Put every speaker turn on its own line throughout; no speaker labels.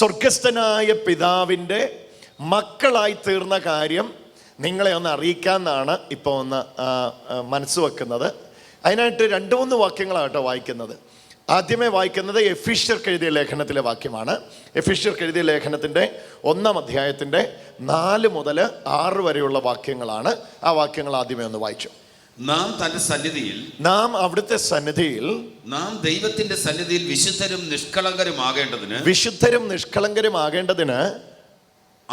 സ്വർഗസ്ഥനായ പിതാവിൻ്റെ മക്കളായി തീർന്ന കാര്യം നിങ്ങളെ ഒന്ന് എന്നാണ് ഇപ്പോൾ ഒന്ന് മനസ്സ് അതിനായിട്ട് രണ്ട് മൂന്ന് വാക്യങ്ങളാട്ടോ വായിക്കുന്നത് ആദ്യമേ വായിക്കുന്നത് എഫിഷ്യർക്ക് എഴുതിയ ലേഖനത്തിലെ വാക്യമാണ് എഫിഷ്യർക്ക് എഴുതിയ ലേഖനത്തിൻ്റെ ഒന്നാം അധ്യായത്തിൻ്റെ നാല് മുതൽ ആറ് വരെയുള്ള വാക്യങ്ങളാണ് ആ വാക്യങ്ങൾ ആദ്യമേ ഒന്ന് വായിച്ചു നാം തന്റെ സന്നിധിയിൽ നാം അവിടുത്തെ സന്നിധിയിൽ നാം ദൈവത്തിന്റെ സന്നിധിയിൽ വിശുദ്ധരും നിഷ്കളങ്കരും ആകേണ്ടതിന് വിശുദ്ധരും നിഷ്കളങ്കരും ആകേണ്ടതിന്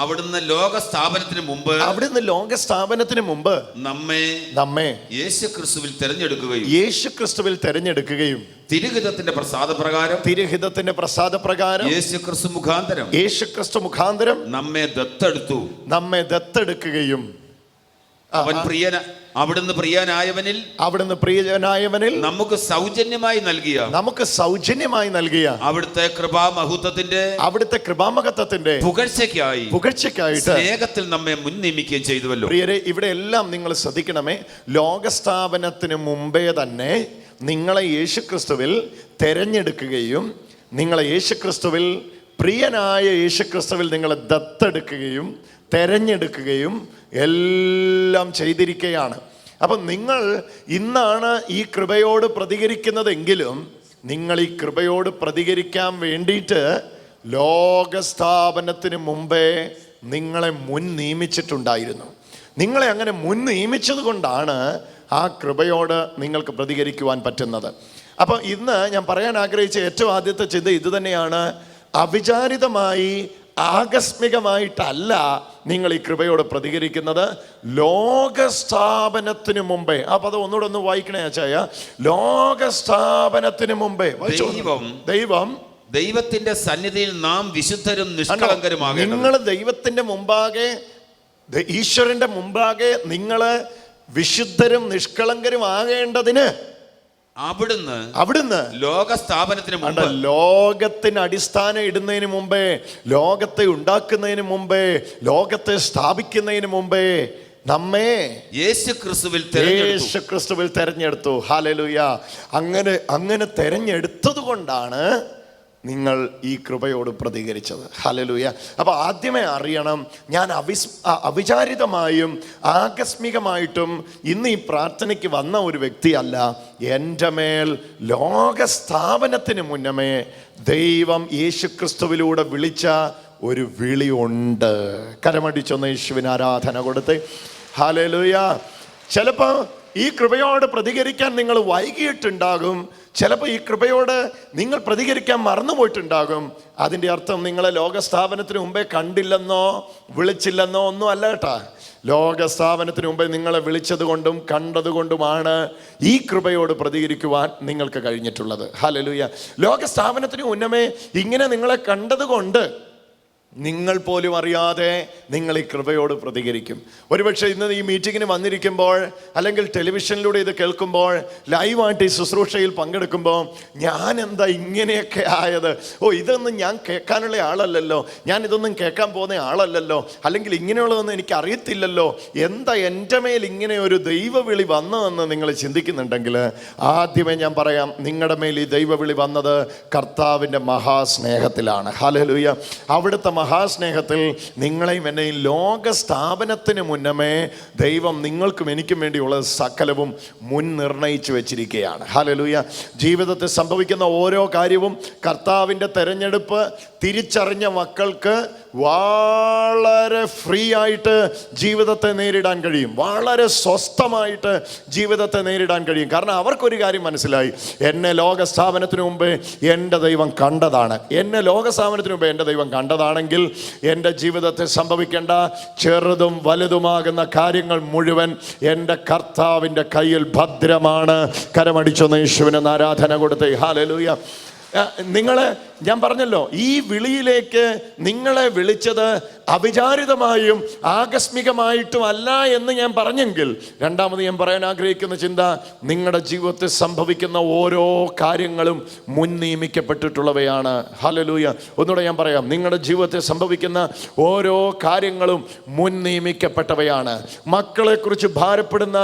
അവിടുന്ന് ലോക സ്ഥാപനത്തിന് മുമ്പ് അവിടുന്ന് ലോക സ്ഥാപനത്തിന് മുമ്പ് നമ്മെ നമ്മെ യേശു ക്രിസ്തുവിൽ തെരഞ്ഞെടുക്കുകയും യേശു ക്രിസ്തുവിൽ തെരഞ്ഞെടുക്കുകയും തിരുഹിതത്തിന്റെ പ്രസാദ പ്രകാരം തിരുഹിതത്തിന്റെ പ്രസാദ പ്രകാരം യേശു ക്രിസ്തു മുഖാന്തരം യേശു ക്രിസ്തു മുഖാന്തരം നമ്മെ ദത്തെടുത്തു നമ്മെ ദത്തെടുക്കുകയും അവൻ പ്രിയന അവിടുന്ന് പ്രിയനായവനിൽ അവിടുന്ന് പ്രിയനായവനിൽ നമുക്ക് സൗജന്യമായി നൽകിയ നമുക്ക് സൗജന്യമായി നൽകിയ അവിടുത്തെ കൃപാമഹത്വത്തിന്റെ അവിടുത്തെ കൃപാമഹത്വത്തിന്റെ പുകഴ്ചയ്ക്കായി പുകഴ്ചയ്ക്കായിട്ട് സ്നേഹത്തിൽ നമ്മെ നിയമിക്കുകയും ചെയ്തുവല്ലോ പ്രിയരെ ഇവിടെ എല്ലാം നിങ്ങൾ ശ്രദ്ധിക്കണമേ ലോകസ്ഥാപനത്തിന് മുമ്പേ തന്നെ നിങ്ങളെ യേശുക്രിസ്തുവിൽ തെരഞ്ഞെടുക്കുകയും നിങ്ങളെ യേശുക്രിസ്തുവിൽ പ്രിയനായ യേശുക്രിസ്തുവിൽ നിങ്ങളെ ദത്തെടുക്കുകയും തെരഞ്ഞെടുക്കുകയും എല്ലാം ചെയ്തിരിക്കുകയാണ് അപ്പം നിങ്ങൾ ഇന്നാണ് ഈ കൃപയോട് പ്രതികരിക്കുന്നതെങ്കിലും നിങ്ങൾ ഈ കൃപയോട് പ്രതികരിക്കാൻ വേണ്ടിയിട്ട് ലോകസ്ഥാപനത്തിന് മുമ്പേ നിങ്ങളെ മുൻ നിയമിച്ചിട്ടുണ്ടായിരുന്നു നിങ്ങളെ അങ്ങനെ മുൻ നിയമിച്ചത് കൊണ്ടാണ് ആ കൃപയോട് നിങ്ങൾക്ക് പ്രതികരിക്കുവാൻ പറ്റുന്നത് അപ്പോൾ ഇന്ന് ഞാൻ പറയാൻ ആഗ്രഹിച്ച ഏറ്റവും ആദ്യത്തെ ചിന്ത ഇതുതന്നെയാണ് തന്നെയാണ് അവിചാരിതമായി ആകസ്മികമായിട്ടല്ല നിങ്ങൾ ഈ കൃപയോട് പ്രതികരിക്കുന്നത് ലോകസ്ഥാപനത്തിന് മുമ്പേ ആ പദം ഒന്നുകൂടെ ഒന്ന് വായിക്കണേ അച്ചായ ലോകസ്ഥാപനത്തിന് മുമ്പേ ദൈവം ദൈവം ദൈവത്തിന്റെ സന്നിധിയിൽ നാം വിശുദ്ധരും നിഷ്കളങ്കരുമാകും നിങ്ങൾ ദൈവത്തിന്റെ മുമ്പാകെ ഈശ്വരന്റെ മുമ്പാകെ നിങ്ങൾ വിശുദ്ധരും നിഷ്കളങ്കരും ആകേണ്ടതിന് അവിടുന്ന് അവിടുന്ന് ലോക സ്ഥാപനത്തിന് മുമ്പ് ലോകത്തിന് അടിസ്ഥാനം ഇടുന്നതിന് മുമ്പേ ലോകത്തെ ഉണ്ടാക്കുന്നതിന് മുമ്പേ ലോകത്തെ സ്ഥാപിക്കുന്നതിന് മുമ്പേ നമ്മെ യേശു ക്രിസ്തുവിൽ യേശു ക്രിസ്തുവിൽ തെരഞ്ഞെടുത്തു ഹാലലുയ അങ്ങനെ അങ്ങനെ തെരഞ്ഞെടുത്തത് കൊണ്ടാണ് നിങ്ങൾ ഈ കൃപയോട് പ്രതികരിച്ചത് ഹലലൂയ അപ്പോൾ ആദ്യമേ അറിയണം ഞാൻ അവിസ് അവിചാരിതമായും ആകസ്മികമായിട്ടും ഇന്ന് ഈ പ്രാർത്ഥനയ്ക്ക് വന്ന ഒരു വ്യക്തിയല്ല എൻ്റെ മേൽ ലോകസ്ഥാപനത്തിന് മുന്നമേ ദൈവം യേശുക്രിസ്തുവിലൂടെ വിളിച്ച ഒരു വിളിയുണ്ട് കരമടിച്ചൊന്ന് യേശുവിന് ആരാധന കൊടുത്ത് ഹലലൂയ ചിലപ്പോൾ ഈ കൃപയോട് പ്രതികരിക്കാൻ നിങ്ങൾ വൈകിയിട്ടുണ്ടാകും ചിലപ്പോൾ ഈ കൃപയോട് നിങ്ങൾ പ്രതികരിക്കാൻ മറന്നുപോയിട്ടുണ്ടാകും അതിൻ്റെ അർത്ഥം നിങ്ങളെ ലോകസ്ഥാപനത്തിന് മുമ്പേ കണ്ടില്ലെന്നോ വിളിച്ചില്ലെന്നോ ഒന്നും അല്ല കേട്ടാ ലോകസ്ഥാപനത്തിന് മുമ്പേ നിങ്ങളെ വിളിച്ചതുകൊണ്ടും കണ്ടതുകൊണ്ടുമാണ് ഈ കൃപയോട് പ്രതികരിക്കുവാൻ നിങ്ങൾക്ക് കഴിഞ്ഞിട്ടുള്ളത് ഹലലുയ ലോകസ്ഥാപനത്തിന് മുന്നമേ ഇങ്ങനെ നിങ്ങളെ കണ്ടതുകൊണ്ട് നിങ്ങൾ പോലും അറിയാതെ നിങ്ങൾ ഈ കൃപയോട് പ്രതികരിക്കും ഒരുപക്ഷെ ഇന്ന് ഈ മീറ്റിങ്ങിന് വന്നിരിക്കുമ്പോൾ അല്ലെങ്കിൽ ടെലിവിഷനിലൂടെ ഇത് കേൾക്കുമ്പോൾ ലൈവായിട്ട് ഈ ശുശ്രൂഷയിൽ പങ്കെടുക്കുമ്പോൾ ഞാൻ എന്താ ഇങ്ങനെയൊക്കെ ആയത് ഓ ഇതൊന്നും ഞാൻ കേൾക്കാനുള്ള ആളല്ലല്ലോ ഞാൻ ഇതൊന്നും കേൾക്കാൻ പോകുന്ന ആളല്ലല്ലോ അല്ലെങ്കിൽ ഇങ്ങനെയുള്ളതൊന്നും എനിക്ക് അറിയത്തില്ലല്ലോ എന്താ എൻ്റെ മേൽ ഇങ്ങനെ ഒരു ദൈവവിളി വന്നതെന്ന് നിങ്ങൾ ചിന്തിക്കുന്നുണ്ടെങ്കിൽ ആദ്യമേ ഞാൻ പറയാം നിങ്ങളുടെ മേൽ ഈ ദൈവവിളി വന്നത് കർത്താവിൻ്റെ മഹാസ്നേഹത്തിലാണ് ഹാലലുയ അവിടുത്തെ മഹാസ്നേഹത്തിൽ നിങ്ങളെയും എന്നെയും ലോക സ്ഥാപനത്തിന് മുന്നമേ ദൈവം നിങ്ങൾക്കും എനിക്കും വേണ്ടിയുള്ള സകലവും മുൻ നിർണയിച്ചു വെച്ചിരിക്കുകയാണ് ഹലലൂയ ജീവിതത്തിൽ സംഭവിക്കുന്ന ഓരോ കാര്യവും കർത്താവിൻ്റെ തെരഞ്ഞെടുപ്പ് തിരിച്ചറിഞ്ഞ മക്കൾക്ക് വളരെ ഫ്രീ ആയിട്ട് ജീവിതത്തെ നേരിടാൻ കഴിയും വളരെ സ്വസ്ഥമായിട്ട് ജീവിതത്തെ നേരിടാൻ കഴിയും കാരണം അവർക്കൊരു കാര്യം മനസ്സിലായി എന്നെ ലോക സ്ഥാപനത്തിന് മുമ്പ് എൻ്റെ ദൈവം കണ്ടതാണ് എന്നെ ലോക സ്ഥാപനത്തിന് മുമ്പ് എൻ്റെ ദൈവം കണ്ടതാണെങ്കിൽ എൻ്റെ ജീവിതത്തെ സംഭവിക്കേണ്ട ചെറുതും വലുതുമാകുന്ന കാര്യങ്ങൾ മുഴുവൻ എൻ്റെ കർത്താവിൻ്റെ കയ്യിൽ ഭദ്രമാണ് കരമടിച്ചു യേശുവിന് ആരാധന കൊടുത്തേ ഹാലലൂയ നിങ്ങളെ ഞാൻ പറഞ്ഞല്ലോ ഈ വിളിയിലേക്ക് നിങ്ങളെ വിളിച്ചത് അവിചാരിതമായും ആകസ്മികമായിട്ടും അല്ല എന്ന് ഞാൻ പറഞ്ഞെങ്കിൽ രണ്ടാമത് ഞാൻ പറയാൻ ആഗ്രഹിക്കുന്ന ചിന്ത നിങ്ങളുടെ ജീവിതത്തിൽ സംഭവിക്കുന്ന ഓരോ കാര്യങ്ങളും മുൻ നിയമിക്കപ്പെട്ടിട്ടുള്ളവയാണ് ഹലലൂയ ഒന്നുകൂടെ ഞാൻ പറയാം നിങ്ങളുടെ ജീവിതത്തിൽ സംഭവിക്കുന്ന ഓരോ കാര്യങ്ങളും മുൻ നിയമിക്കപ്പെട്ടവയാണ് മക്കളെക്കുറിച്ച് ഭാരപ്പെടുന്ന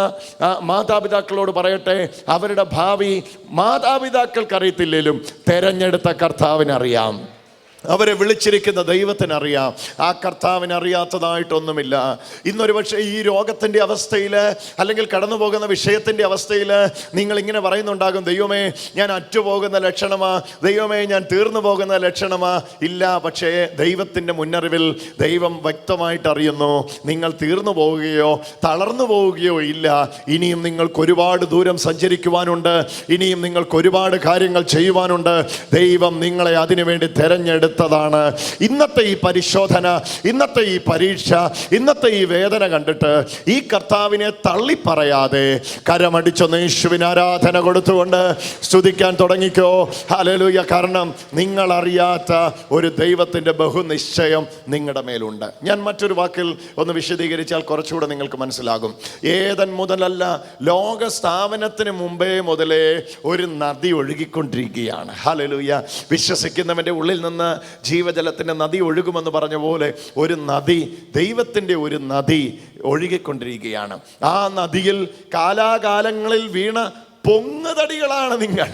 മാതാപിതാക്കളോട് പറയട്ടെ അവരുടെ ഭാവി മാതാപിതാക്കൾക്ക് അറിയത്തില്ലെങ്കിലും തെരഞ്ഞെടുത്ത കർത്താവ് അറിയാം അവരെ വിളിച്ചിരിക്കുന്ന ദൈവത്തിനറിയാം ആ കർത്താവിന് അറിയാത്തതായിട്ടൊന്നുമില്ല ഇന്നൊരു പക്ഷേ ഈ രോഗത്തിൻ്റെ അവസ്ഥയിൽ അല്ലെങ്കിൽ കടന്നു പോകുന്ന വിഷയത്തിൻ്റെ അവസ്ഥയിൽ നിങ്ങളിങ്ങനെ പറയുന്നുണ്ടാകും ദൈവമേ ഞാൻ അറ്റുപോകുന്ന ലക്ഷണമാ ദൈവമേ ഞാൻ തീർന്നു പോകുന്ന ലക്ഷണമാ ഇല്ല പക്ഷേ ദൈവത്തിൻ്റെ മുന്നറിവിൽ ദൈവം വ്യക്തമായിട്ട് അറിയുന്നു നിങ്ങൾ തീർന്നു പോവുകയോ തളർന്നു പോവുകയോ ഇല്ല ഇനിയും നിങ്ങൾക്ക് ഒരുപാട് ദൂരം സഞ്ചരിക്കുവാനുണ്ട് ഇനിയും നിങ്ങൾക്ക് ഒരുപാട് കാര്യങ്ങൾ ചെയ്യുവാനുണ്ട് ദൈവം നിങ്ങളെ അതിനുവേണ്ടി തിരഞ്ഞെടുത്ത് എടുത്തതാണ് ഇന്നത്തെ ഈ പരിശോധന ഇന്നത്തെ ഈ പരീക്ഷ ഇന്നത്തെ ഈ വേദന കണ്ടിട്ട് ഈ കർത്താവിനെ തള്ളിപ്പറയാതെ കരമടിച്ചൊന്ന് യേശുവിന് ആരാധന കൊടുത്തുകൊണ്ട് സ്തുതിക്കാൻ തുടങ്ങിക്കോ ഹലലൂയ കാരണം നിങ്ങൾ അറിയാത്ത ഒരു ദൈവത്തിൻ്റെ ബഹുനിശ്ചയം നിങ്ങളുടെ മേലുണ്ട് ഞാൻ മറ്റൊരു വാക്കിൽ ഒന്ന് വിശദീകരിച്ചാൽ കുറച്ചുകൂടെ നിങ്ങൾക്ക് മനസ്സിലാകും ഏതൻ മുതലല്ല ലോക സ്ഥാപനത്തിന് മുമ്പേ മുതലേ ഒരു നദി ഒഴുകിക്കൊണ്ടിരിക്കുകയാണ് ഹലലൂയ വിശ്വസിക്കുന്നവൻ്റെ ഉള്ളിൽ നിന്ന് ജീവജലത്തിൻ്റെ നദി ഒഴുകുമെന്ന് പറഞ്ഞ പോലെ ഒരു നദി ദൈവത്തിൻ്റെ ഒരു നദി ഒഴുകിക്കൊണ്ടിരിക്കുകയാണ് ആ നദിയിൽ കാലാകാലങ്ങളിൽ വീണ പൊങ്ങുതടികളാണ് നിങ്ങൾ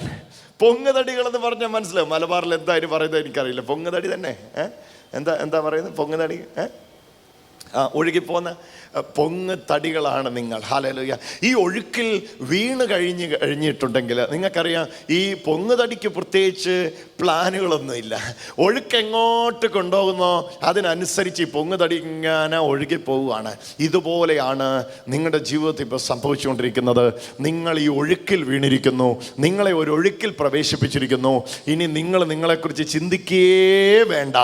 പൊങ്ങുതടികൾ എന്ന് പറഞ്ഞാൽ മനസ്സിലാവും മലബാറിൽ എന്തായാലും പറയുന്നത് എനിക്കറിയില്ല പൊങ്ങുതടി തന്നെ എന്താ എന്താ പറയുന്നത് പൊങ്ങുതടി ഏഹ് ഒഴുകിപ്പോന്ന് പൊങ്ങ് തടികളാണ് നിങ്ങൾ ഹാലലുയ ഈ ഒഴുക്കിൽ വീണ് കഴിഞ്ഞ് കഴിഞ്ഞിട്ടുണ്ടെങ്കിൽ നിങ്ങൾക്കറിയാം ഈ പൊങ്ങ് തടിക്ക് പ്രത്യേകിച്ച് പ്ലാനുകളൊന്നുമില്ല ഒഴുക്ക് എങ്ങോട്ട് കൊണ്ടുപോകുന്നോ അതിനനുസരിച്ച് ഈ പൊങ്ങ് തടി ഇങ്ങനെ ഒഴുകിപ്പോവുകയാണ് ഇതുപോലെയാണ് നിങ്ങളുടെ ജീവിതത്തിൽ ഇപ്പോൾ സംഭവിച്ചുകൊണ്ടിരിക്കുന്നത് നിങ്ങൾ ഈ ഒഴുക്കിൽ വീണിരിക്കുന്നു നിങ്ങളെ ഒരു ഒഴുക്കിൽ പ്രവേശിപ്പിച്ചിരിക്കുന്നു ഇനി നിങ്ങൾ നിങ്ങളെക്കുറിച്ച് ചിന്തിക്കേ വേണ്ട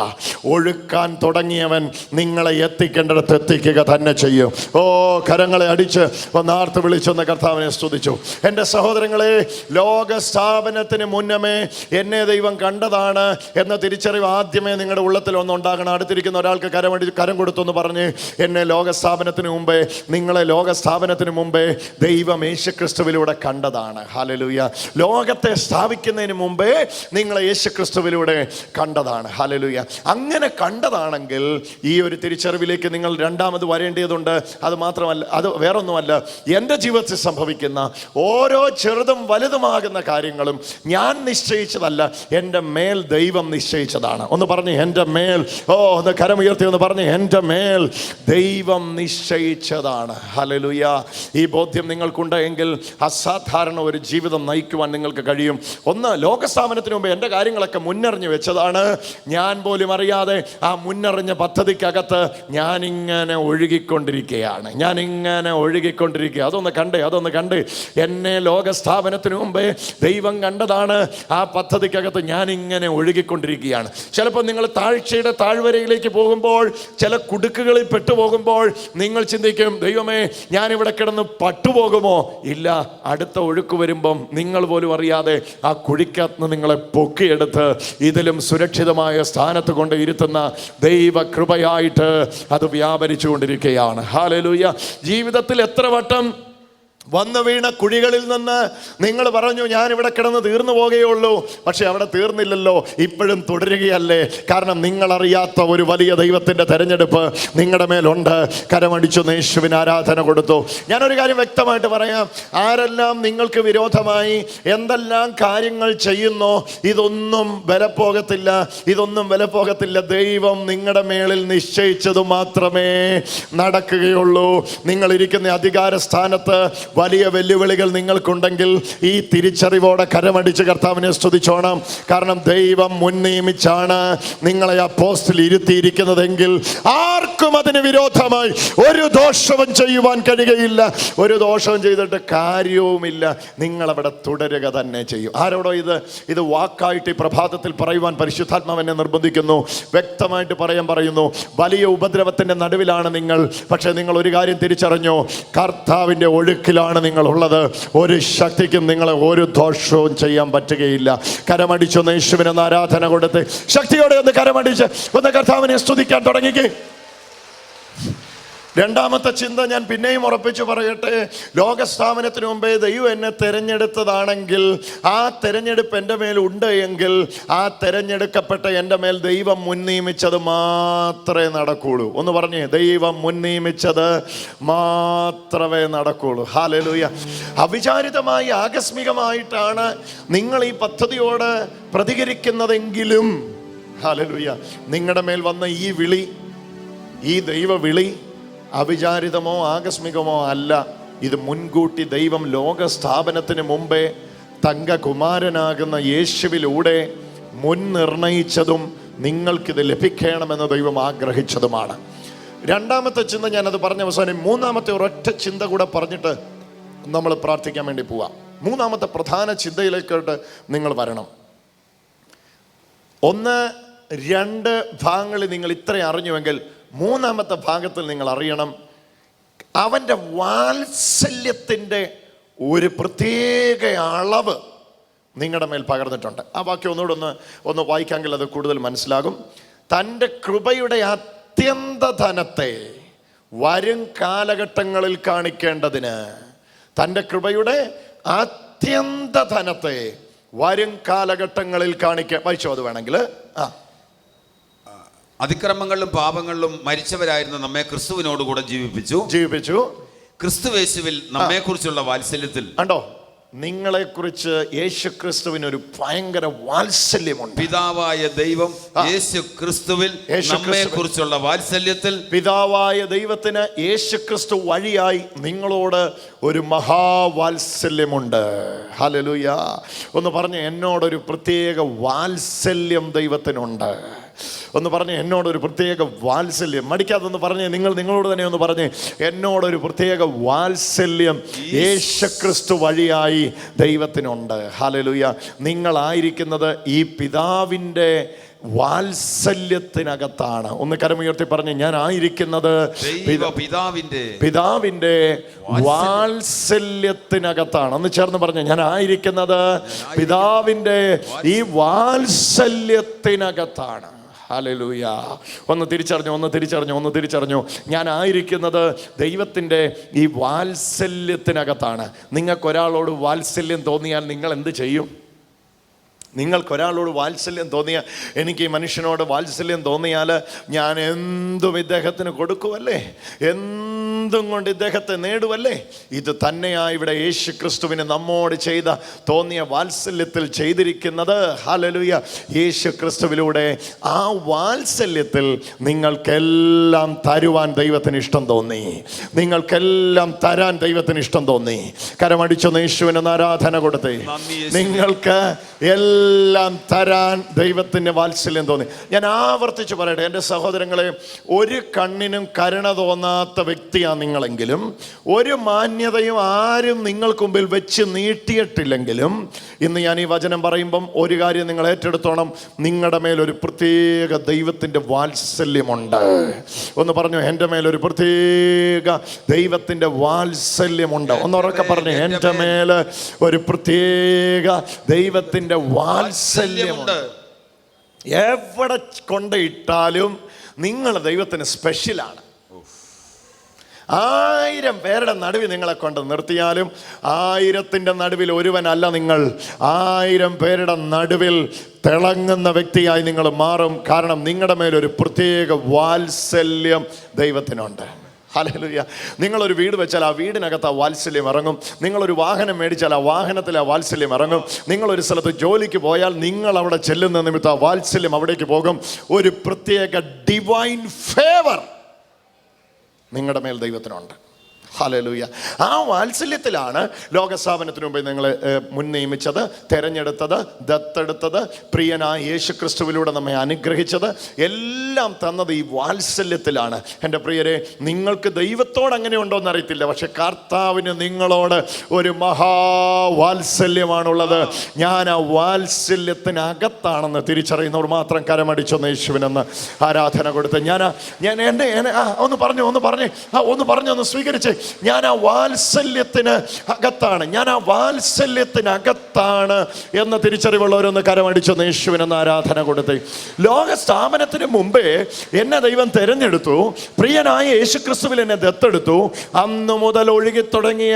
ഒഴുക്കാൻ തുടങ്ങിയവൻ നിങ്ങളെ എത്തിക്കേണ്ട അവരുടെ എത്തിക്കുക തന്നെ ചെയ്യും ഓ കരങ്ങളെ അടിച്ച് ഒന്നാർത്ത് വിളിച്ചെന്ന് കർത്താവിനെ സ്തുതിച്ചു എൻ്റെ സഹോദരങ്ങളെ ലോക സ്ഥാപനത്തിന് മുന്നമേ എന്നെ ദൈവം കണ്ടതാണ് എന്ന തിരിച്ചറിവ് ആദ്യമേ നിങ്ങളുടെ ഉള്ളത്തിൽ ഒന്നുണ്ടാകണം അടുത്തിരിക്കുന്ന ഒരാൾക്ക് അടി കരം എന്ന് പറഞ്ഞ് എന്നെ ലോക സ്ഥാപനത്തിന് മുമ്പേ നിങ്ങളെ ലോക സ്ഥാപനത്തിന് മുമ്പേ ദൈവം യേശുക്രിസ്തുവിലൂടെ കണ്ടതാണ് ഹാലലൂയ ലോകത്തെ സ്ഥാപിക്കുന്നതിന് മുമ്പേ നിങ്ങളെ യേശുക്രിസ്തുവിലൂടെ കണ്ടതാണ് ഹാലലൂയ അങ്ങനെ കണ്ടതാണെങ്കിൽ ഈ ഒരു തിരിച്ചറിവിലേക്ക് നിങ്ങൾ നിങ്ങൾ രണ്ടാമത് വരേണ്ടതുണ്ട് അത് മാത്രമല്ല അത് വേറൊന്നുമല്ല എൻ്റെ ജീവിതത്തിൽ സംഭവിക്കുന്ന ഓരോ ചെറുതും വലുതുമാകുന്ന കാര്യങ്ങളും ഞാൻ നിശ്ചയിച്ചതല്ല എൻ്റെ മേൽ ദൈവം നിശ്ചയിച്ചതാണ് ഒന്ന് പറഞ്ഞ് എൻ്റെ മേൽ ഓ ഒന്ന് കരമുയർത്തി ഒന്ന് പറഞ്ഞ് എൻ്റെ മേൽ ദൈവം നിശ്ചയിച്ചതാണ് ഹലലുയ ഈ ബോധ്യം നിങ്ങൾക്കുണ്ട് എങ്കിൽ അസാധാരണ ഒരു ജീവിതം നയിക്കുവാൻ നിങ്ങൾക്ക് കഴിയും ഒന്ന് ലോകസ്ഥാപനത്തിന് മുമ്പ് എൻ്റെ കാര്യങ്ങളൊക്കെ മുന്നറിഞ്ഞു വെച്ചതാണ് ഞാൻ പോലും അറിയാതെ ആ മുന്നറിഞ്ഞ പദ്ധതിക്കകത്ത് ഞാനിങ്ങനെ ഞാനിങ്ങനെ ഒഴുകിക്കൊണ്ടിരിക്കുകയാണ് ഞാനിങ്ങനെ ഒഴുകിക്കൊണ്ടിരിക്കുക അതൊന്ന് കണ്ടേ അതൊന്ന് കണ്ട് എന്നെ ലോകസ്ഥാപനത്തിന് മുമ്പേ ദൈവം കണ്ടതാണ് ആ പദ്ധതിക്കകത്ത് ഞാനിങ്ങനെ ഒഴുകിക്കൊണ്ടിരിക്കുകയാണ് ചിലപ്പോൾ നിങ്ങൾ താഴ്ചയുടെ താഴ്വരയിലേക്ക് പോകുമ്പോൾ ചില കുടുക്കുകളിൽ പെട്ടുപോകുമ്പോൾ നിങ്ങൾ ചിന്തിക്കും ദൈവമേ ഞാനിവിടെ കിടന്ന് പട്ടുപോകുമോ ഇല്ല അടുത്ത ഒഴുക്ക് വരുമ്പം നിങ്ങൾ പോലും അറിയാതെ ആ കുഴിക്കകത്ത് നിങ്ങളെ പൊക്കിയെടുത്ത് ഇതിലും സുരക്ഷിതമായ സ്ഥാനത്ത് കൊണ്ട് ഇരുത്തുന്ന ദൈവ കൃപയായിട്ട് അത് വ്യാ വ്യാപരിച്ചുകൊണ്ടിരിക്കുകയാണ് കൊണ്ടിരിക്കുകയാണ് ഹാലലൂയ ജീവിതത്തിൽ എത്ര വട്ടം വന്ന് വീണ കുഴികളിൽ നിന്ന് നിങ്ങൾ പറഞ്ഞു ഞാൻ ഇവിടെ കിടന്ന് തീർന്നു പോകുകയുള്ളൂ പക്ഷെ അവിടെ തീർന്നില്ലല്ലോ ഇപ്പോഴും തുടരുകയല്ലേ കാരണം നിങ്ങളറിയാത്ത ഒരു വലിയ ദൈവത്തിൻ്റെ തെരഞ്ഞെടുപ്പ് നിങ്ങളുടെ മേലുണ്ട് കരമടിച്ചു നേശുവിന് ആരാധന കൊടുത്തു ഞാനൊരു കാര്യം വ്യക്തമായിട്ട് പറയാം ആരെല്ലാം നിങ്ങൾക്ക് വിരോധമായി എന്തെല്ലാം കാര്യങ്ങൾ ചെയ്യുന്നോ ഇതൊന്നും വിലപ്പോകത്തില്ല ഇതൊന്നും വിലപ്പോകത്തില്ല ദൈവം നിങ്ങളുടെ മേളിൽ നിശ്ചയിച്ചത് മാത്രമേ നടക്കുകയുള്ളൂ നിങ്ങളിരിക്കുന്ന അധികാര സ്ഥാനത്ത് വലിയ വെല്ലുവിളികൾ നിങ്ങൾക്കുണ്ടെങ്കിൽ ഈ തിരിച്ചറിവോടെ കരമടിച്ച് കർത്താവിനെ സ്തുതിച്ചോണം കാരണം ദൈവം മുൻ നിയമിച്ചാണ് നിങ്ങളെ ആ പോസ്റ്റിൽ ഇരുത്തിയിരിക്കുന്നതെങ്കിൽ ആർക്കും അതിന് വിരോധമായി ഒരു ദോഷവും ചെയ്യുവാൻ കഴിയുകയില്ല ഒരു ദോഷവും ചെയ്തിട്ട് കാര്യവുമില്ല നിങ്ങളവിടെ തുടരുക തന്നെ ചെയ്യും ആരോടോ ഇത് ഇത് വാക്കായിട്ട് ഈ പ്രഭാതത്തിൽ പറയുവാൻ പരിശുദ്ധാത്മാവനെ നിർബന്ധിക്കുന്നു വ്യക്തമായിട്ട് പറയാൻ പറയുന്നു വലിയ ഉപദ്രവത്തിൻ്റെ നടുവിലാണ് നിങ്ങൾ പക്ഷേ നിങ്ങൾ ഒരു കാര്യം തിരിച്ചറിഞ്ഞു കർത്താവിൻ്റെ ഒഴുക്കിലാണ് കയ്യിലാണ് നിങ്ങളുള്ളത് ഒരു ശക്തിക്കും നിങ്ങളെ ഒരു ദോഷവും ചെയ്യാൻ പറ്റുകയില്ല കരമടിച്ചൊന്ന് ഒന്ന് ആരാധന കൊടുത്ത് ശക്തിയോടെ ഒന്ന് കരമടിച്ച് ഒന്ന് കർത്താവിനെ സ്തുതിക്കാൻ തുടങ്ങിക്കേ രണ്ടാമത്തെ ചിന്ത ഞാൻ പിന്നെയും ഉറപ്പിച്ചു പറയട്ടെ ലോകസ്ഥാപനത്തിന് മുമ്പേ ദൈവം എന്നെ തിരഞ്ഞെടുത്തതാണെങ്കിൽ ആ തിരഞ്ഞെടുപ്പ് എൻ്റെ മേൽ ഉണ്ട് എങ്കിൽ ആ തിരഞ്ഞെടുക്കപ്പെട്ട എൻ്റെ മേൽ ദൈവം മുൻനിയമിച്ചത് മാത്രമേ നടക്കുകയുള്ളൂ ഒന്ന് പറഞ്ഞേ ദൈവം മുൻനിയമിച്ചത് മാത്രമേ നടക്കുകയുള്ളൂ ഹാലലൂയ അവിചാരിതമായി ആകസ്മികമായിട്ടാണ് നിങ്ങൾ ഈ പദ്ധതിയോട് പ്രതികരിക്കുന്നതെങ്കിലും ഹാലലൂയ നിങ്ങളുടെ മേൽ വന്ന ഈ വിളി ഈ ദൈവവിളി അവിചാരിതമോ ആകസ്മികമോ അല്ല ഇത് മുൻകൂട്ടി ദൈവം ലോക സ്ഥാപനത്തിന് മുമ്പേ തങ്കകുമാരനാകുന്ന യേശുവിലൂടെ മുൻ നിർണയിച്ചതും നിങ്ങൾക്കിത് ലഭിക്കണമെന്ന് ദൈവം ആഗ്രഹിച്ചതുമാണ് രണ്ടാമത്തെ ചിന്ത ഞാനത് പറഞ്ഞ അവസാനം മൂന്നാമത്തെ ഒരൊറ്റ ചിന്ത കൂടെ പറഞ്ഞിട്ട് നമ്മൾ പ്രാർത്ഥിക്കാൻ വേണ്ടി പോവാം മൂന്നാമത്തെ പ്രധാന ചിന്തയിലേക്കോട്ട് നിങ്ങൾ വരണം ഒന്ന് രണ്ട് ഭാഗങ്ങളിൽ നിങ്ങൾ ഇത്രയും അറിഞ്ഞുവെങ്കിൽ മൂന്നാമത്തെ ഭാഗത്തിൽ നിങ്ങൾ അറിയണം അവൻ്റെ വാത്സല്യത്തിൻ്റെ ഒരു പ്രത്യേക അളവ് നിങ്ങളുടെ മേൽ പകർന്നിട്ടുണ്ട് ആ വാക്യം ഒന്നുകൂടെ ഒന്ന് ഒന്ന് വായിക്കാമെങ്കിൽ അത് കൂടുതൽ മനസ്സിലാകും തൻ്റെ കൃപയുടെ അത്യന്ത ധനത്തെ വരും കാലഘട്ടങ്ങളിൽ കാണിക്കേണ്ടതിന് തൻ്റെ കൃപയുടെ അത്യന്ത ധനത്തെ വരും കാലഘട്ടങ്ങളിൽ കാണിക്കാൻ വായിച്ചോ അത് വേണമെങ്കിൽ ആ അതിക്രമങ്ങളിലും പാപങ്ങളിലും മരിച്ചവരായിരുന്ന നമ്മെ കൂടെ ജീവിപ്പിച്ചു ജീവിപ്പിച്ചു ക്രിസ്തുവേശുവിൽ കുറിച്ചുള്ള വാത്സല്യത്തിൽ കണ്ടോ നിങ്ങളെക്കുറിച്ച് യേശു ക്രിസ്തുവിന് ഒരു ഭയങ്കര വാത്സല്യമുണ്ട് പിതാവായ ദൈവം യേശു ക്രിസ്തുവിൽ കുറിച്ചുള്ള വാത്സല്യത്തിൽ പിതാവായ ദൈവത്തിന് യേശു ക്രിസ്തു വഴിയായി നിങ്ങളോട് ഒരു മഹാവാത്സല്യമുണ്ട് ഹലലുയാ ഒന്ന് പറഞ്ഞ എന്നോടൊരു പ്രത്യേക വാത്സല്യം ദൈവത്തിനുണ്ട് ഒന്ന് പറഞ്ഞ് എന്നോടൊരു പ്രത്യേക വാത്സല്യം മടിക്കാതൊന്ന് പറഞ്ഞ് നിങ്ങൾ നിങ്ങളോട് തന്നെ ഒന്ന് പറഞ്ഞ് എന്നോടൊരു പ്രത്യേക വാത്സല്യം യേശുക്രിസ്തു വഴിയായി ദൈവത്തിനുണ്ട് ഹാലലുയ നിങ്ങളായിരിക്കുന്നത് ഈ പിതാവിൻ്റെ വാത്സല്യത്തിനകത്താണ് ഒന്ന് കരമുയർത്തി പറഞ്ഞ് ഞാൻ ആയിരിക്കുന്നത് പിതാവിന്റെ പിതാവിന്റെ വാത്സല്യത്തിനകത്താണ് ഒന്ന് ചേർന്ന് പറഞ്ഞ് ഞാൻ ആയിരിക്കുന്നത് പിതാവിന്റെ ഈ വാത്സല്യത്തിനകത്താണ് ഹലലൂയ ഒന്ന് തിരിച്ചറിഞ്ഞു ഒന്ന് തിരിച്ചറിഞ്ഞു ഒന്ന് തിരിച്ചറിഞ്ഞു ഞാൻ ആയിരിക്കുന്നത് ദൈവത്തിൻ്റെ ഈ വാത്സല്യത്തിനകത്താണ് നിങ്ങൾക്കൊരാളോട് വാത്സല്യം തോന്നിയാൽ നിങ്ങൾ എന്ത് ചെയ്യും നിങ്ങൾക്ക് ഒരാളോട് വാത്സല്യം തോന്നിയ എനിക്ക് ഈ മനുഷ്യനോട് വാത്സല്യം തോന്നിയാൽ ഞാൻ എന്തും ഇദ്ദേഹത്തിന് കൊടുക്കുമല്ലേ എന്തും കൊണ്ട് ഇദ്ദേഹത്തെ നേടുമല്ലേ ഇത് തന്നെയാ ഇവിടെ യേശു ക്രിസ്തുവിന് നമ്മോട് ചെയ്ത തോന്നിയ വാത്സല്യത്തിൽ ചെയ്തിരിക്കുന്നത് ഹലലുയ യേശു ക്രിസ്തുവിലൂടെ ആ വാത്സല്യത്തിൽ നിങ്ങൾക്കെല്ലാം തരുവാൻ ദൈവത്തിന് ഇഷ്ടം തോന്നി നിങ്ങൾക്കെല്ലാം തരാൻ ദൈവത്തിന് ഇഷ്ടം തോന്നി കരമടിച്ചൊന്ന് യേശുവിന് ആരാധന കൊടുത്തേ നിങ്ങൾക്ക് എല്ലാം എല്ലാം തരാൻ ദൈവത്തിൻ്റെ വാത്സല്യം തോന്നി ഞാൻ ആവർത്തിച്ച് പറയട്ടെ എൻ്റെ സഹോദരങ്ങളെ ഒരു കണ്ണിനും കരുണ തോന്നാത്ത വ്യക്തിയാണ് നിങ്ങളെങ്കിലും ഒരു മാന്യതയും ആരും നിങ്ങൾക്ക് മുമ്പിൽ വെച്ച് നീട്ടിയിട്ടില്ലെങ്കിലും ഇന്ന് ഞാൻ ഈ വചനം പറയുമ്പം ഒരു കാര്യം നിങ്ങൾ ഏറ്റെടുത്തോണം നിങ്ങളുടെ മേലൊരു പ്രത്യേക ദൈവത്തിൻ്റെ വാത്സല്യമുണ്ട് ഒന്ന് പറഞ്ഞു എൻ്റെ മേലൊരു പ്രത്യേക ദൈവത്തിൻ്റെ വാത്സല്യമുണ്ട് ഒന്നുറക്കെ പറഞ്ഞു എൻ്റെ മേൽ ഒരു പ്രത്യേക ദൈവത്തിൻ്റെ വാ വാത്സല്യമുണ്ട് എവിടെ കൊണ്ടിട്ടാലും നിങ്ങൾ ദൈവത്തിന് സ്പെഷ്യലാണ് ആയിരം പേരുടെ നടുവിൽ നിങ്ങളെ കൊണ്ട് നിർത്തിയാലും ആയിരത്തിൻ്റെ നടുവിൽ ഒരുവനല്ല നിങ്ങൾ ആയിരം പേരുടെ നടുവിൽ തിളങ്ങുന്ന വ്യക്തിയായി നിങ്ങൾ മാറും കാരണം നിങ്ങളുടെ മേലൊരു പ്രത്യേക വാത്സല്യം ദൈവത്തിനുണ്ട് ഹാലലുയ്യ നിങ്ങളൊരു വീട് വെച്ചാൽ ആ വീടിനകത്ത് ആ വാത്സല്യം ഇറങ്ങും നിങ്ങളൊരു വാഹനം മേടിച്ചാൽ ആ വാഹനത്തിൽ ആ വാത്സല്യം ഇറങ്ങും നിങ്ങളൊരു സ്ഥലത്ത് ജോലിക്ക് പോയാൽ നിങ്ങൾ അവിടെ ചെല്ലുന്ന നിമിത്തം ആ വാത്സല്യം അവിടേക്ക് പോകും ഒരു പ്രത്യേക ഡിവൈൻ ഫേവർ നിങ്ങളുടെ മേൽ ദൈവത്തിനുണ്ട് ഹലലൂയ ആ വാത്സല്യത്തിലാണ് ലോകസ്ഥാപനത്തിന് മുമ്പ് നിങ്ങൾ മുൻ നിയമിച്ചത് ദത്തെടുത്തത് പ്രിയനായ യേശു ക്രിസ്തുവിലൂടെ നമ്മെ അനുഗ്രഹിച്ചത് എല്ലാം തന്നത് ഈ വാത്സല്യത്തിലാണ് എൻ്റെ പ്രിയരെ നിങ്ങൾക്ക് ദൈവത്തോട് അങ്ങനെ ഉണ്ടോ അറിയത്തില്ല പക്ഷെ കർത്താവിന് നിങ്ങളോട് ഒരു മഹാവാത്സല്യമാണുള്ളത് ഞാൻ ആ വാത്സല്യത്തിനകത്താണെന്ന് തിരിച്ചറിയുന്നവർ മാത്രം കരമടിച്ചൊന്ന് യേശുവിനെന്ന് ആരാധന കൊടുത്ത് ഞാൻ ഞാൻ എന്നെ ഒന്ന് പറഞ്ഞു ഒന്ന് പറഞ്ഞേ ആ ഒന്ന് പറഞ്ഞു ഒന്ന് സ്വീകരിച്ചേ ഞാൻ ആ വാത്സല്യത്തിന് അകത്താണ് ഞാൻ ആ വാത്സല്യത്തിന് അകത്താണ് എന്ന തിരിച്ചറിവുള്ളവരൊന്ന് കരമടിച്ചൊന്ന് യേശുവിനൊന്ന് ആരാധന കൊടുത്തേ ലോക സ്ഥാപനത്തിന് മുമ്പേ എന്നെ ദൈവം തിരഞ്ഞെടുത്തു പ്രിയനായ ക്രിസ്തുവിൽ എന്നെ ദത്തെടുത്തു അന്ന് മുതൽ ഒഴുകി തുടങ്ങിയ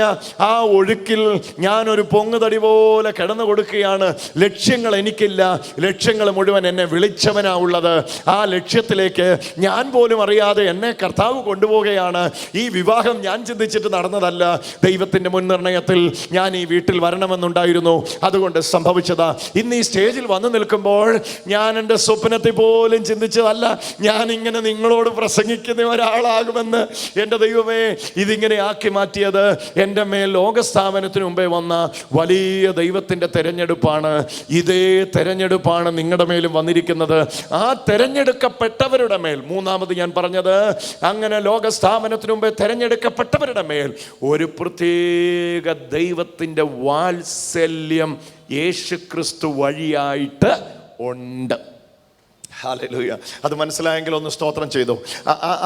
ആ ഒഴുക്കിൽ ഞാനൊരു പൊങ്ങുതടി പോലെ കിടന്നു കൊടുക്കുകയാണ് ലക്ഷ്യങ്ങൾ എനിക്കില്ല ലക്ഷ്യങ്ങൾ മുഴുവൻ എന്നെ വിളിച്ചവനാ ഉള്ളത് ആ ലക്ഷ്യത്തിലേക്ക് ഞാൻ പോലും അറിയാതെ എന്നെ കർത്താവ് കൊണ്ടുപോവുകയാണ് ഈ വിവാഹം ഞാൻ ചിന്തി ചിന്തിച്ചിട്ട് നടന്നതല്ല ദൈവത്തിൻ്റെ മുൻനിർണയത്തിൽ ഞാൻ ഈ വീട്ടിൽ വരണമെന്നുണ്ടായിരുന്നു അതുകൊണ്ട് സംഭവിച്ചതാ ഇന്ന് ഈ സ്റ്റേജിൽ വന്നു നിൽക്കുമ്പോൾ ഞാൻ എൻ്റെ സ്വപ്നത്തിൽ പോലും ചിന്തിച്ചതല്ല ഞാൻ ഇങ്ങനെ നിങ്ങളോട് പ്രസംഗിക്കുന്ന ഒരാളാകുമെന്ന് എൻ്റെ ദൈവമേ ഇതിങ്ങനെ ആക്കി മാറ്റിയത് എൻ്റെ മേൽ ലോകസ്ഥാപനത്തിന് മുമ്പേ വന്ന വലിയ ദൈവത്തിൻ്റെ തെരഞ്ഞെടുപ്പാണ് ഇതേ തെരഞ്ഞെടുപ്പാണ് നിങ്ങളുടെ മേലും വന്നിരിക്കുന്നത് ആ തെരഞ്ഞെടുക്കപ്പെട്ടവരുടെ മേൽ മൂന്നാമത് ഞാൻ പറഞ്ഞത് അങ്ങനെ ലോകസ്ഥാപനത്തിന് മുമ്പേ തെരഞ്ഞെടുക്കപ്പെട്ടവർ അവരുടെ മേൽ ഒരു പ്രത്യേക ദൈവത്തിൻ്റെ വാത്സല്യം യേശുക്രിസ്തു വഴിയായിട്ട് ഉണ്ട് ഹാലലൂയ അത് മനസ്സിലായെങ്കിൽ ഒന്ന് സ്തോത്രം ചെയ്തു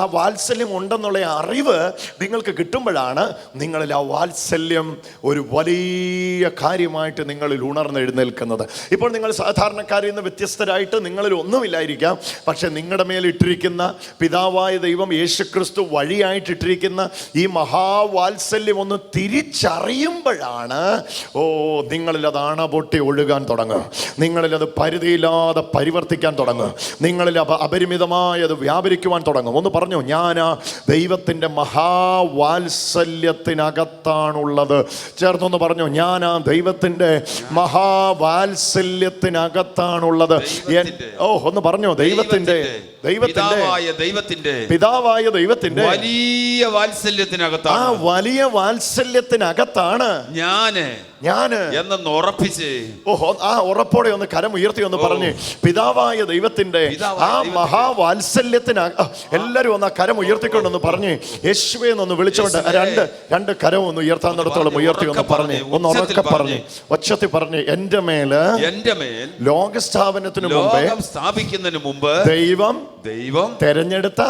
ആ വാത്സല്യം ഉണ്ടെന്നുള്ള അറിവ് നിങ്ങൾക്ക് കിട്ടുമ്പോഴാണ് നിങ്ങളിൽ ആ വാത്സല്യം ഒരു വലിയ കാര്യമായിട്ട് നിങ്ങളിൽ ഉണർന്നെഴുന്നേൽക്കുന്നത് ഇപ്പോൾ നിങ്ങൾ സാധാരണക്കാരിൽ നിന്ന് വ്യത്യസ്തരായിട്ട് നിങ്ങളിൽ ഒന്നുമില്ലായിരിക്കാം പക്ഷെ നിങ്ങളുടെ മേൽ ഇട്ടിരിക്കുന്ന പിതാവായ ദൈവം യേശുക്രിസ്തു വഴിയായിട്ട് ഇട്ടിരിക്കുന്ന ഈ മഹാവാത്സല്യം ഒന്ന് തിരിച്ചറിയുമ്പോഴാണ് ഓ നിങ്ങളിൽ അത് അണപൊട്ടി ഒഴുകാൻ തുടങ്ങുക നിങ്ങളിൽ അത് പരിധിയില്ലാതെ പരിവർത്തിക്കാൻ തുടങ്ങുക നിങ്ങളിൽ അപരിമിതമായ അപരിമിതമായത് വ്യാപരിക്കുവാൻ തുടങ്ങും ഒന്ന് പറഞ്ഞു ഞാൻ ദൈവത്തിൻ്റെ മഹാവാത്സല്യത്തിനകത്താണുള്ളത് ചേർന്നൊന്ന് പറഞ്ഞു ഞാൻ ആ ദൈവത്തിൻ്റെ മഹാവാത്സല്യത്തിനകത്താണുള്ളത് ഓ ഒന്ന് പറഞ്ഞോ ദൈവത്തിൻ്റെ ദൈവത്തിന്റെ പിതാവായ ദൈവത്തിന്റെ വലിയ വാത്സല്യത്തിനകത്താണ് ആ വലിയ വാത്സല്യത്തിനകത്താണ് ഞാന് ഞാന് എന്നൊന്ന് ഉറപ്പിച്ച് ഓഹോ ആ ഉറപ്പോടെ ഒന്ന് കരം ഉയർത്തി ഒന്ന് പറഞ്ഞ് പിതാവായ ദൈവത്തിന്റെ ആ മഹാവാത്സല്യത്തിന എല്ലാരും ഒന്ന് ആ കരം ഉയർത്തിക്കൊണ്ടൊന്ന് പറഞ്ഞ് യേശുവെ വിളിച്ചോണ്ട് രണ്ട് രണ്ട് കരം ഒന്ന് ഉയർത്താൻ നടത്തോളം ഉയർത്തി ഒന്ന് പറഞ്ഞ് ഒന്ന് ഉറക്കെ പറഞ്ഞ് ഒച്ചത്തി പറഞ്ഞ് എന്റെ മേല് എന്റെ മേൽ ലോകസ്ഥാപനത്തിന് മുമ്പേ സ്ഥാപിക്കുന്നതിന് മുമ്പ് ദൈവം ദൈവം തെരഞ്ഞെടുത്ത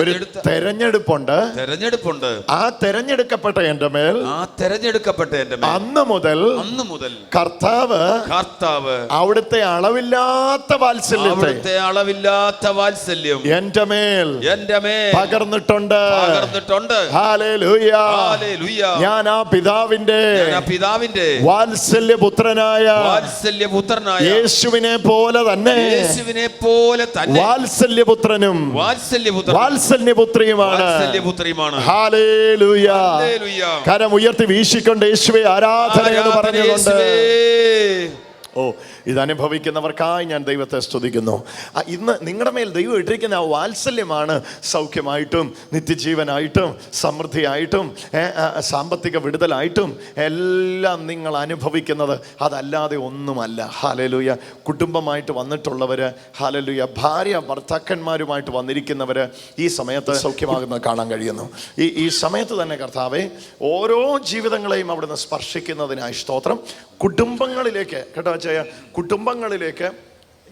ഒരു തെരഞ്ഞെടുപ്പുണ്ട് തെരഞ്ഞെടുപ്പുണ്ട് ആ തെരഞ്ഞെടുക്കപ്പെട്ട എന്റെ മേൽ ആ തെരഞ്ഞെടുക്കപ്പെട്ട എന്റെ മേൽ അന്ന് മുതൽ അന്ന് മുതൽ കർത്താവ് കർത്താവ് അവിടുത്തെ അളവില്ലാത്ത വാത്സല്യം അവിടുത്തെ അളവില്ലാത്ത വാത്സല്യം എന്റെ മേൽ എന്റെ മേൽ പകർന്നിട്ടുണ്ട് പകർന്നിട്ടുണ്ട് ഹാലേലൂയ ഹാലേലൂയ ഞാൻ ആ പിതാവിന്റെ ഞാൻ ആ പിതാവിന്റെ വാത്സല്യ പുത്രനായ വാത്സല്യ പുത്രനായ യേശുവിനെ പോലെ തന്നെ യേശുവിനെ പോലെ തന്നെ വാത്സല്യ പുത്രനും വാത്സല്യ പുത്രനും വാത്സല്യപുത്രിയുമാണ് കരം ഉയർത്തി വീശിക്കൊണ്ട് യേശുവെ ആരാധന എന്ന് പറഞ്ഞുകൊണ്ട് ഓ ഇതനുഭവിക്കുന്നവർക്കായി ഞാൻ ദൈവത്തെ സ്തുതിക്കുന്നു ഇന്ന് നിങ്ങളുടെ മേൽ ദൈവം ഇട്ടിരിക്കുന്ന ആ വാത്സല്യമാണ് സൗഖ്യമായിട്ടും നിത്യജീവനായിട്ടും സമൃദ്ധിയായിട്ടും സാമ്പത്തിക വിടുതലായിട്ടും എല്ലാം നിങ്ങൾ അനുഭവിക്കുന്നത് അതല്ലാതെ ഒന്നുമല്ല ഹാലലുയ കുടുംബമായിട്ട് വന്നിട്ടുള്ളവർ ഹാലലുയ ഭാര്യ ഭർത്താക്കന്മാരുമായിട്ട് വന്നിരിക്കുന്നവർ ഈ സമയത്ത് സൗഖ്യമാകുന്നത് കാണാൻ കഴിയുന്നു ഈ ഈ സമയത്ത് തന്നെ കർത്താവെ ഓരോ ജീവിതങ്ങളെയും അവിടുന്ന് സ്പർശിക്കുന്നതിനായി സ്തോത്രം കുടുംബങ്ങളിലേക്ക് കേട്ടോ അച്ഛയ കുടുംബങ്ങളിലേക്ക്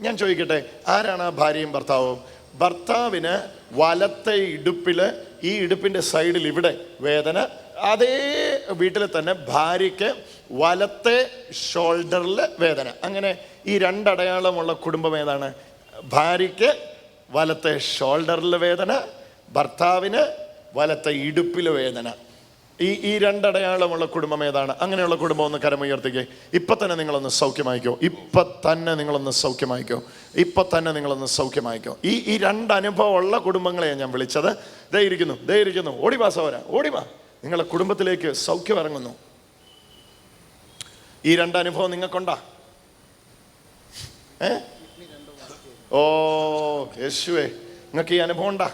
ഞാൻ ചോദിക്കട്ടെ ആരാണ് ഭാര്യയും ഭർത്താവും ഭർത്താവിന് വലത്തെ ഇടുപ്പിൽ ഈ ഇടുപ്പിൻ്റെ സൈഡിൽ ഇവിടെ വേദന അതേ വീട്ടിൽ തന്നെ ഭാര്യയ്ക്ക് വലത്തെ ഷോൾഡറിൽ വേദന അങ്ങനെ ഈ രണ്ടടയാളമുള്ള കുടുംബം ഏതാണ് ഭാര്യയ്ക്ക് വലത്തെ ഷോൾഡറിൽ വേദന ഭർത്താവിന് വലത്തെ ഇടുപ്പിൽ വേദന ഈ ഈ രണ്ടടയാളമുള്ള കുടുംബം ഏതാണ് അങ്ങനെയുള്ള കുടുംബം ഒന്ന് കരമുയർത്തിക്കേ ഇപ്പം തന്നെ നിങ്ങളൊന്ന് സൗഖ്യമായിക്കോ ഇപ്പം തന്നെ നിങ്ങളൊന്ന് സൗഖ്യമായിക്കോ ഇപ്പം തന്നെ നിങ്ങളൊന്ന് സൗഖ്യമായിക്കോ ഈ ഈ രണ്ട് ഉള്ള കുടുംബങ്ങളെയാണ് ഞാൻ വിളിച്ചത് ദേ ഇരിക്കുന്നു ദേ ഇരിക്കുന്നു ഓടിവാ ഓടി ഓടിവാ നിങ്ങളുടെ കുടുംബത്തിലേക്ക് സൗഖ്യം ഇറങ്ങുന്നു ഈ രണ്ട് അനുഭവം നിങ്ങൾക്കുണ്ടാ ഏ ഓ യേശുവേ നിങ്ങൾക്ക് ഈ അനുഭവം ഉണ്ടാ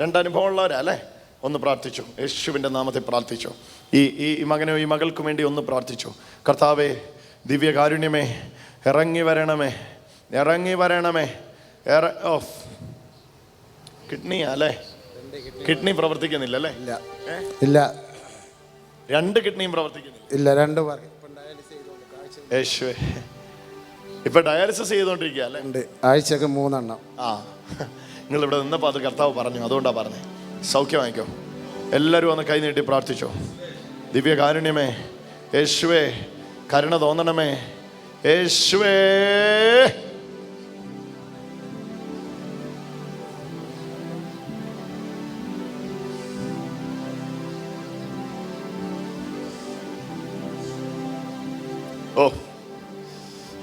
രണ്ടനുഭവം ഉള്ളവരാ അല്ലേ ഒന്ന് പ്രാർത്ഥിച്ചു യേശുവിൻ്റെ നാമത്തെ പ്രാർത്ഥിച്ചു ഈ ഈ മകനോ ഈ മകൾക്കു വേണ്ടി ഒന്ന് പ്രാർത്ഥിച്ചു കർത്താവേ ദിവ്യകാരുണ്യമേ ഇറങ്ങി വരണമേ ഇറങ്ങി വരണമേ ഇറ ഓഫ് കിഡ്നി അല്ലേ കിഡ്നി പ്രവർത്തിക്കുന്നില്ല അല്ലേ ഇല്ല ഇല്ല രണ്ട് കിഡ്നിയും പ്രവർത്തിക്കുന്നില്ല ഇല്ല രണ്ട് യേശുവേ ഇപ്പൊ ഡയാലിസിസ് ചെയ്തോണ്ടിരിക്കുക അല്ലേ ആഴ്ചക്ക് മൂന്നെണ്ണം ആ നിങ്ങൾ ഇവിടെ നിന്നപ്പോ അത് കർത്താവ് പറഞ്ഞു അതുകൊണ്ടാണ് പറഞ്ഞത് സൗഖ്യം വാങ്ങിക്കോ എല്ലാവരും ഒന്ന് കൈനീട്ടി പ്രാർത്ഥിച്ചോ ദിവ്യകാരുണ്യമേ യേശുവേ കരുണ തോന്നണമേ യേശുവേ ഓ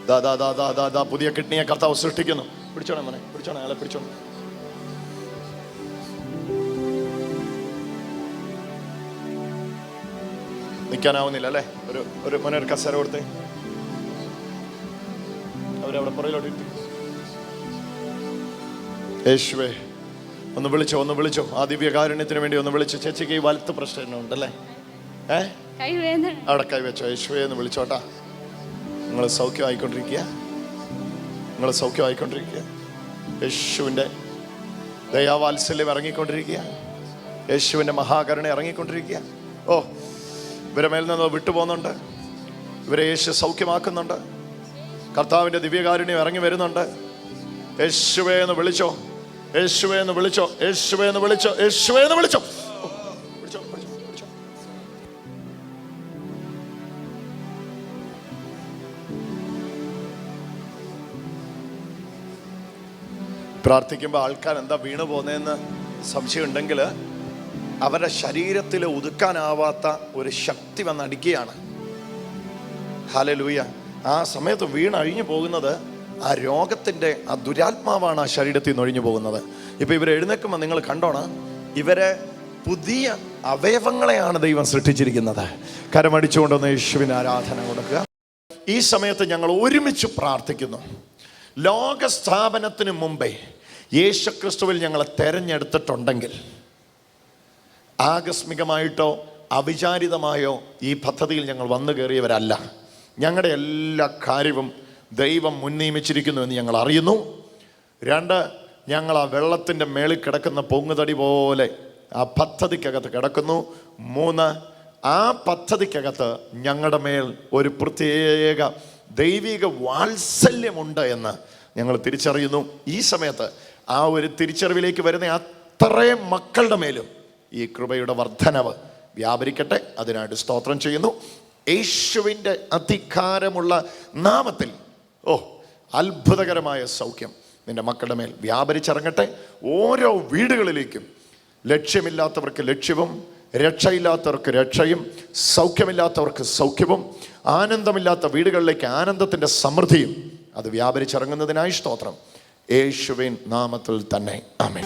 ദാ ദാ ദാ ദാ ദാ പുതിയ കിഡ്നിയെ കർത്താവ് സൃഷ്ടിക്കുന്നു പിടിച്ചോണേ മോനെ പിടിച്ചോണേ അയാളെ പിടിച്ചോണേ നിൽക്കാനാവുന്നില്ല അല്ലേ ഒരു ഒരു മോനെ ഒരു കസേര കൊടുത്തേ അവരവിടെ പുറയിലോട്ട് യേശുവേ ഒന്ന് വിളിച്ചോ ഒന്ന് വിളിച്ചോ ആ ദിവ്യകാരുണ്യത്തിന് വേണ്ടി ഒന്ന് വിളിച്ചോ ചേച്ചിക്ക് ഈ വലത്ത് പ്രശ്നമുണ്ടല്ലേ ഏ അവിടെ കൈവച്ചോ യേശുവേ എന്ന് വിളിച്ചോട്ടാ നിങ്ങൾ സൗഖ്യം നിങ്ങൾ സൗഖ്യമായിക്കൊണ്ടിരിക്കുക യേശുവിൻ്റെ ദയാവാത്സല്യം ഇറങ്ങിക്കൊണ്ടിരിക്കുക യേശുവിൻ്റെ മഹാകരുണ ഇറങ്ങിക്കൊണ്ടിരിക്കുക ഓ ഇവരെ മേൽ നിന്ന് വിട്ടുപോകുന്നുണ്ട് ഇവരെ യേശു സൗഖ്യമാക്കുന്നുണ്ട് കർത്താവിൻ്റെ ദിവ്യകാരുണ്യം ഇറങ്ങി വരുന്നുണ്ട് യേശുവേ എന്ന് വിളിച്ചോ യേശുവേ എന്ന് വിളിച്ചോ യേശുവേ എന്ന് വിളിച്ചോ യേശുവേ എന്ന് വിളിച്ചോ പ്രാർത്ഥിക്കുമ്പോൾ ആൾക്കാർ എന്താ വീണു പോകുന്നതെന്ന് സംശയം ഉണ്ടെങ്കിൽ അവരുടെ ശരീരത്തിൽ ഒതുക്കാനാവാത്ത ഒരു ശക്തി വന്നടിക്കുകയാണ് ഹലലൂയ ആ സമയത്ത് വീണഴിഞ്ഞു പോകുന്നത് ആ രോഗത്തിൻ്റെ ആ ദുരാത്മാവാണ് ആ ശരീരത്തിൽ നിന്ന് ഒഴിഞ്ഞു പോകുന്നത് ഇപ്പോൾ ഇവരെ എഴുന്നേക്കുമ്പോൾ നിങ്ങൾ കണ്ടോണം ഇവരെ പുതിയ അവയവങ്ങളെയാണ് ദൈവം സൃഷ്ടിച്ചിരിക്കുന്നത് കരമടിച്ചുകൊണ്ടൊന്ന് യേശുവിന് ആരാധന കൊടുക്കുക ഈ സമയത്ത് ഞങ്ങൾ ഒരുമിച്ച് പ്രാർത്ഥിക്കുന്നു ലോകസ്ഥാപനത്തിന് മുമ്പേ യേശുക്രിസ്തുവിൽ ഞങ്ങളെ തെരഞ്ഞെടുത്തിട്ടുണ്ടെങ്കിൽ ആകസ്മികമായിട്ടോ അവിചാരിതമായോ ഈ പദ്ധതിയിൽ ഞങ്ങൾ വന്നു കയറിയവരല്ല ഞങ്ങളുടെ എല്ലാ കാര്യവും ദൈവം മുൻനിയമിച്ചിരിക്കുന്നു എന്ന് ഞങ്ങൾ അറിയുന്നു രണ്ട് ഞങ്ങൾ ആ വെള്ളത്തിൻ്റെ മേളിൽ കിടക്കുന്ന പൊങ്ങുതടി പോലെ ആ പദ്ധതിക്കകത്ത് കിടക്കുന്നു മൂന്ന് ആ പദ്ധതിക്കകത്ത് ഞങ്ങളുടെ മേൽ ഒരു പ്രത്യേക ദൈവിക വാത്സല്യമുണ്ട് എന്ന് ഞങ്ങൾ തിരിച്ചറിയുന്നു ഈ സമയത്ത് ആ ഒരു തിരിച്ചറിവിലേക്ക് വരുന്ന അത്രയും മക്കളുടെ മേലും ഈ കൃപയുടെ വർധനവ് വ്യാപരിക്കട്ടെ അതിനായിട്ട് സ്തോത്രം ചെയ്യുന്നു യേശുവിൻ്റെ അധികാരമുള്ള നാമത്തിൽ ഓ അത്ഭുതകരമായ സൗഖ്യം നിൻ്റെ മക്കളുടെ മേൽ വ്യാപരിച്ചിറങ്ങട്ടെ ഓരോ വീടുകളിലേക്കും ലക്ഷ്യമില്ലാത്തവർക്ക് ലക്ഷ്യവും രക്ഷയില്ലാത്തവർക്ക് രക്ഷയും സൗഖ്യമില്ലാത്തവർക്ക് സൗഖ്യവും ആനന്ദമില്ലാത്ത വീടുകളിലേക്ക് ആനന്ദത്തിൻ്റെ സമൃദ്ധിയും അത് വ്യാപരിച്ചിറങ്ങുന്നതിനായി സ്തോത്രം യേശുവിൻ നാമത്തിൽ തന്നെ ആമേ